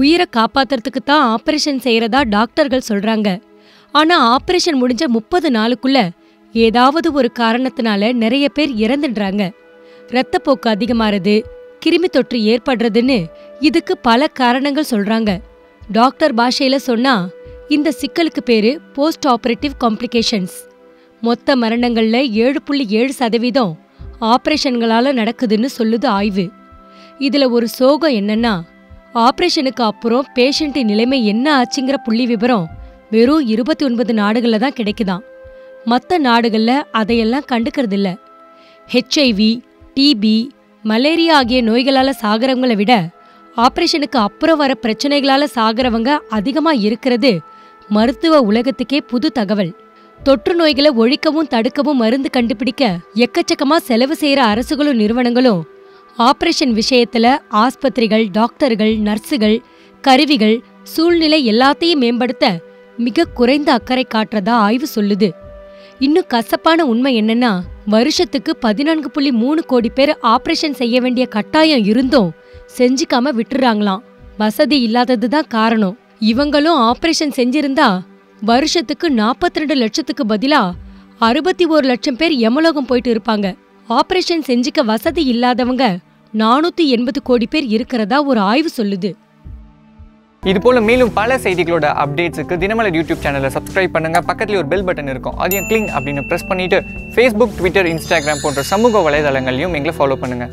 உயிரை காப்பாத்துறதுக்கு தான் ஆபரேஷன் செய்யறதா டாக்டர்கள் சொல்றாங்க. ஆனா ஆபரேஷன் முடிஞ்ச முப்பது நாளுக்குள்ள ஏதாவது ஒரு காரணத்தினால நிறைய பேர் இறந்துடுறாங்க. இரத்தப்போக்கு அதிகமாறது கிருமி தொற்று ஏற்படுறதுன்னு இதுக்கு பல காரணங்கள் சொல்றாங்க. டாக்டர் பாஷையில சொன்னா இந்த சிக்கலுக்கு பேரு போஸ்ட் ஆபரேட்டிவ் காம்ப்ளிகேஷன்ஸ் மொத்த மரணங்கள்ல ஏழு புள்ளி ஏழு சதவீதம் ஆபரேஷன்களால நடக்குதுன்னு சொல்லுது ஆய்வு. இதுல ஒரு சோகம் என்னன்னா ஆபரேஷனுக்கு அப்புறம் பேஷண்ட்டின் நிலைமை என்ன ஆச்சுங்கிற புள்ளி விவரம் வெறும் இருபத்தி ஒன்பது நாடுகளில் தான் கிடைக்குதாம் மற்ற நாடுகள்ல அதையெல்லாம் கண்டுக்கிறது இல்லை ஹெச்ஐவி டிபி மலேரியா ஆகிய நோய்களால சாகிறவங்களை விட ஆப்ரேஷனுக்கு அப்புறம் வர பிரச்சனைகளால சாகிறவங்க அதிகமா இருக்கிறது மருத்துவ உலகத்துக்கே புது தகவல். தொற்று நோய்களை ஒழிக்கவும் தடுக்கவும் மருந்து கண்டுபிடிக்க எக்கச்சக்கமா செலவு செய்யற அரசுகளும் நிறுவனங்களும் ஆப்ரேஷன் விஷயத்துல ஆஸ்பத்திரிகள் டாக்டர்கள் நர்ஸுகள் கருவிகள் சூழ்நிலை எல்லாத்தையும் மேம்படுத்த மிக குறைந்த அக்கறை காட்டுறதா ஆய்வு சொல்லுது. இன்னும் கசப்பான உண்மை என்னன்னா வருஷத்துக்கு பதினான்கு புள்ளி மூணு கோடி பேர் ஆபரேஷன் செய்ய வேண்டிய கட்டாயம் இருந்தும் செஞ்சுக்காம விட்டுறாங்களாம். வசதி இல்லாதது தான் காரணம். இவங்களும் ஆப்ரேஷன் செஞ்சிருந்தா வருஷத்துக்கு 42 ரெண்டு லட்சத்துக்கு பதிலா அறுபத்தி ஒரு லட்சம் பேர் எமலோகம் போயிட்டு இருப்பாங்க. ஆப்ரேஷன் செஞ்சுக்க வசதி இல்லாதவங்க நானூத்தி எண்பது கோடி பேர் இருக்கிறதா ஒரு ஆய்வு சொல்லுது. இது போல மேலும் பல செய்திகளோட அப்டேட்ஸுக்கு தினமலர் யூடியூப் சேனலை சப்ஸ்கிரைப் பண்ணுங்க. பக்கத்துல ஒரு பெல் பட்டன் இருக்கும். அதையும் கிளிங் அப்படின்னு ப்ரெஸ் பண்ணிட்டு ஃபேஸ்புக் ட்விட்டர் இன்ஸ்டாகிராம் போன்ற சமூக வலைதளங்களையும் எங்களை ஃபாலோ பண்ணுங்க.